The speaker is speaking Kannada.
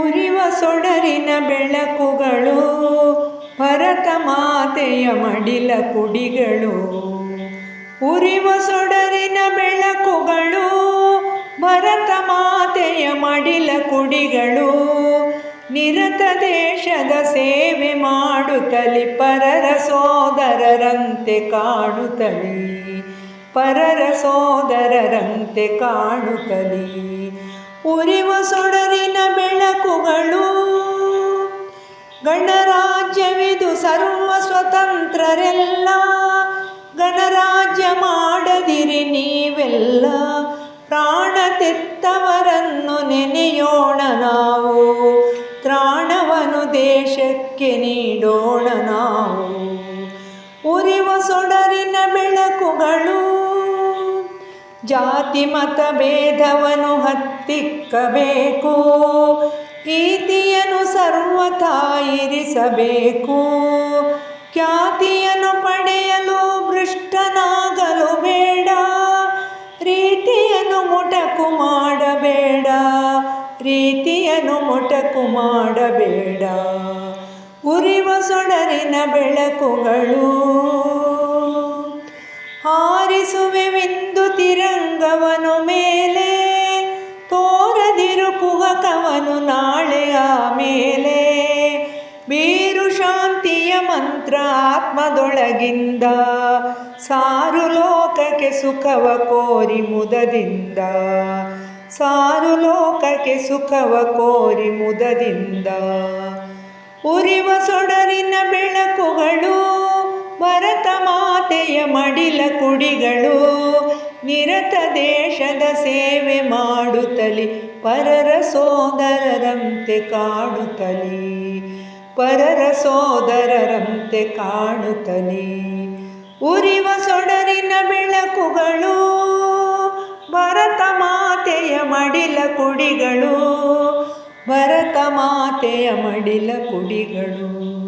ಉರಿವ ಸೊಡರಿನ ಬೆಳಕುಗಳು ಭರತ ಮಾತೆಯ ಮಡಿಲ ಕುಡಿಗಳು. ಉರಿವ ಸೊಡರಿನ ಬೆಳಕುಗಳು, ಭರತ ಮಾತೆಯ ಮಡಿಲ ಕುಡಿಗಳು. ನಿರತ ದೇಶದ ಸೇವೆ ಮಾಡುತ್ತಲಿ ಪರರ ಸೋದರರಂತೆ ಕಾಣುತ್ತಲಿ ಪರರ ಸೋದರರಂತೆ ಕಾಣುತ್ತಲಿ ಉರಿವ ಸೊಡರಿನ ಬೆಳಕುಗಳು. ಗಣರಾಜ್ಯವಿದು ಸರ್ವ ಸ್ವತಂತ್ರರೆಲ್ಲ. ಗಣರಾಜ್ಯ ಮಾಡದಿರಿ ನೀವೆಲ್ಲ. ಪ್ರಾಣ ತೆತ್ತವರನ್ನು ನೆನೆಯೋಣ ನಾವು. ತ್ರಾಣವನು ದೇಶಕ್ಕೆ ನೀಡೋಣ ನಾವು. ಉರಿವ ಸೊಡರಿನ ಬೆಳಕುಗಳು. ಜಾತಿ ಮತ ಭೇದವನ್ನು ಹತ್ತಿಕ್ಕಬೇಕು. ಈತಿಯನ್ನು ಸರ್ವಥಾಯಿರಿಸಬೇಕು. ಇರಿಸಬೇಕು ಖ್ಯಾತಿಯನ್ನು ಪಡೆಯಲು ಭೃಷ್ಟನಾಗಲು ಬೇಡ. ರೀತಿಯನ್ನು ಮುಟಕು ಮಾಡಬೇಡ. ರೀತಿಯನ್ನು ಮುಟಕು ಮಾಡಬೇಡ. ಉರಿವ ಸೊಡರಿನ ಬೆಳಕುಗಳು ಹಾರಿಸುವೆವೆಂದು ತಿರಂಗವನು ಮೇಲೆ ತೋರದಿರು ಕುಹಕವನು ನಾಳೆಯ ಮೇಲೆ. ಬೀರು ಶಾಂತಿಯ ಮಂತ್ರ ಆತ್ಮದೊಳಗಿಂದ, ಸಾರು ಲೋಕಕ್ಕೆ ಸುಖವ ಕೋರಿ ಮುದದಿಂದ. ಸಾರು ಲೋಕಕ್ಕೆ ಸುಖವ ಕೋರಿ ಮುದದಿಂದ. ಉರಿವ ಸೊಡರಿನ ಬೆಳಕುಗಳು ಭರತ ಮಾತೆಯ ಮಡಿಲ ಕುಡಿಗಳು ನಿರತ ದೇಶದ ಸೇವೆ ಮಾಡುತ್ತಲಿ, ಪರರ ಸೋದರರಂತೆ ಕಾಣುತ್ತಲಿ, ಪರರ ಸೋದರರಂತೆ ಕಾಣುತ್ತಲಿ. ಉರಿವ ಸೊಡರಿನ ಬೆಳಕುಗಳು, ಭರತ ಮಾತೆಯ ಮಡಿಲ ಕುಡಿಗಳು, ಭರತ ಮಾತೆಯ ಮಡಿಲ ಕುಡಿಗಳು.